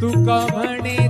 तुका म्हणे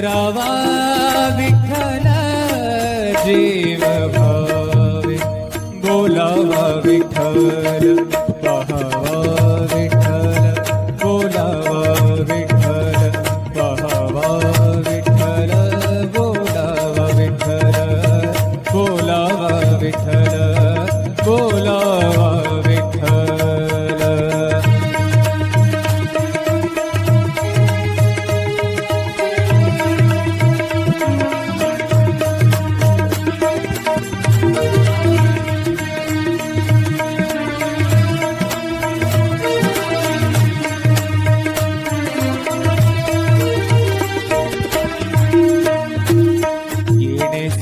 ராவா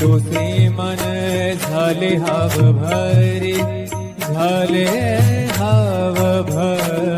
डोसे मन झाले हाव भरी झाले हाव भरी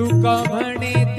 तुका म्हणे